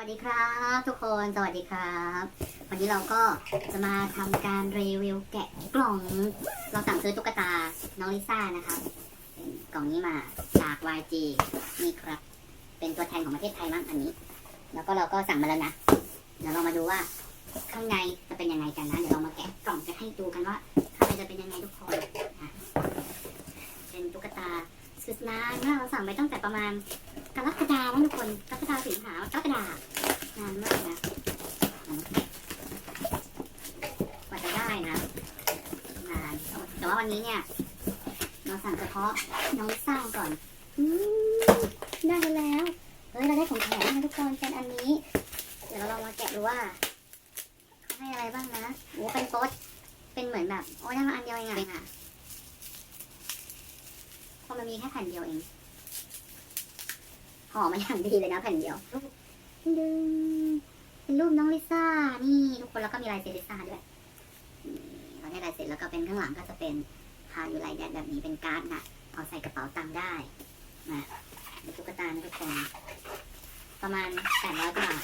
วัสดีครับทุกคนสวัสดีครับ วันนี้เราก็จะมาทำการรีวิวแกะกล่อง เราสั่งซื้อตุ๊กตาน้องลิซ่านะครับเป็นกล่องนี้มาจาก YG นี่ครับ เป็นตัวแทนของประเทศไทยมั้งอันนี้ แล้วก็เราก็สั่งมาแล้วนะเดี๋ยวเรามาดูว่าข้างในจะเป็นยังไงกันนะเดี๋ยวเรามาแกะกล่องจะให้ดูกันว่าข้างในจะเป็นยังไงทุกคนเป็นตุ๊กตาคือ นานมากเราสั่งไปตั้งแต่ประมาณ กรกฎาคมทุกคนกรกฎาสิงหากรกฎานานมากนะกว่าจะได้นะนานแต่ว่าวันนี้เนี่ย เราสั่งเฉพาะน้องลิซ่าก่อนอได้แล้วเฮ้ยเราได้ของแถมนะทุกคนเป็นอันนี้ เดี๋ยวเราลองมาแกะดูว่าเขาให้อะไรบ้างนะโอ้เป็นโต๊ดเป็นเหมือนแบบโอ้ยได้มาอันเดียวเองอะเพราะมันมีแค่แผ่นเดียวเอง ห่อมาอย่างดีเลยนะแผ่นเดียวดึงเป็นรูปน้องลิซ่า นี่ทุกคนแล้วก็มีลายเซ็นลิซ่าด้วยเราได้ลายเซ็นแล้วก็เป็นข้างหลังก็จะเป็นพาอยู่ลายแดดแบบนี้เป็นการ์ดนะเอาใส่กระเป๋าตังค์ได้มาเป็นตุ๊กตาทุกคน ประมาณแปดร้อยบาท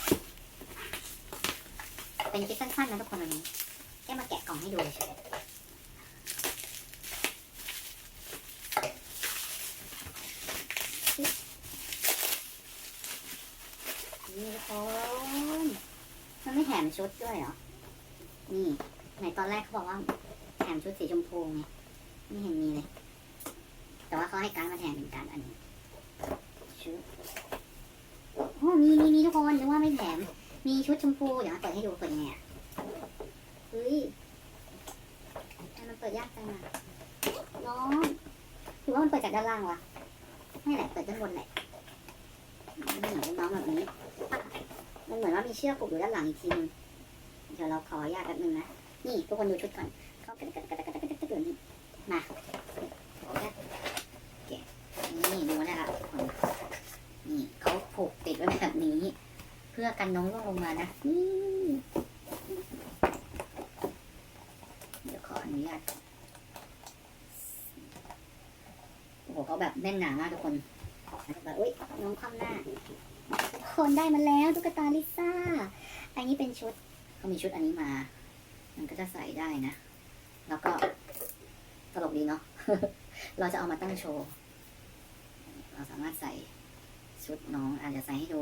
เป็นคลิปสั้นๆนะทุกคนวันนี้แค่มาแกะกล่องให้ดูเฉยนี่ทุก คนมันไม่แถมชุดด้วยเหรอ นี่ไหนตอนแรกเขาบอกว่าแถมชุดสีชมพูไงไม่เห็นมีเลย แต่ว่าเขาให้การมาแถมเป็นการอันนี้ชุดโอ้มีมีมีทุกคนนึกว่าไม่แถม มีชุดชมพูเดี๋ยวมาเปิดให้ดูเปิดยังไงอะเฮ้ยทำไมมันเปิดยากจังอะน้องหรือว่ามันเปิดจากด้านล่างวะไม่แหละเปิดด้านบนแหละนี่น้องแบบนี้ หมือนว่ามีเชือกผูกอยู่ด้านหลังอีกทีนึงเดี๋ยวเราขออนุญาตแป๊บนึงนะ นี่ทุกคนดูชุดก่อนเขากระกระกระกระกระกระกระอยู่นี่มาโอเคนี่ดูนะครับนี่เขาผูกติดไว้แบบนี้ เพื่อกันน้องร่วงลงมานะนี่เดี๋ยวขออนุญาตโอ้โหเขาแบบแน่นหนามากทุกคนแบบอุ้ยน้องคว่ำหน้า คนได้มาแล้วตุ๊กตาลิซ่า อันนี้เป็นชุดเขามีชุดอันนี้มา มันก็จะใส่ได้นะ แล้วก็ตลกดีเนาะ เราจะเอามาตั้งโชว์ เราสามารถใส่ชุดน้องอาจจะใส่ให้ดู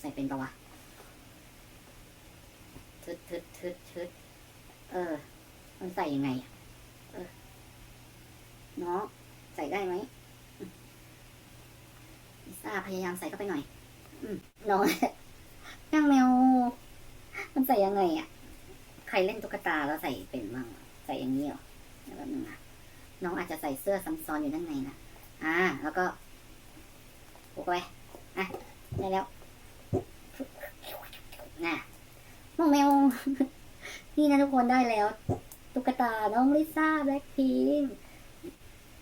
ใส่เป็นปะวะทึดทึดทึดทึดเออ มันใส่ยังไงอะเออน้องใส่ได้ไหม ซ่าพยายามใส่เข้าไปหน่อย อืมน้องนั่งแมว มันใส่ยังไงอะ ใครเล่นตุ๊กตาแล้วใส่เป็นมั่งใส่อย่างนี้เหรอเดี๋ยวแป๊บนึงนะน้องอาจจะใส่เสื้อซ้ำซ้อนอยู่ด้านในนะอ่า แล้วก็ผูกไว้อะได้แล้วน่ะน้องแมว นี่นะทุกคนได้แล้ว ตุ๊กตาน้องลิซ่าแบล็คพิง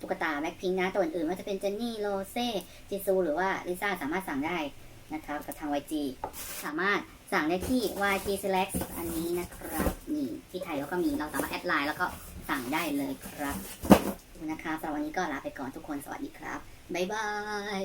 ตุ๊กตาแบ็คพิงนะตัวอื่นๆว่าจะเป็นเจนนี่โรเซ่จิซูหรือว่าลิซ่าสามารถสั่งได้นะครับกับทาง YG สามารถสั่งได้ที่ YG Select อันนี้นะครับนี่ที่ไทยเราก็มีเราสามารถแอดไลน์แล้วก็สั่งได้เลยครับนะครับสำหรับวันนี้ก็ลาไปก่อนทุกคนสวัสดีครับบ๊ายบาย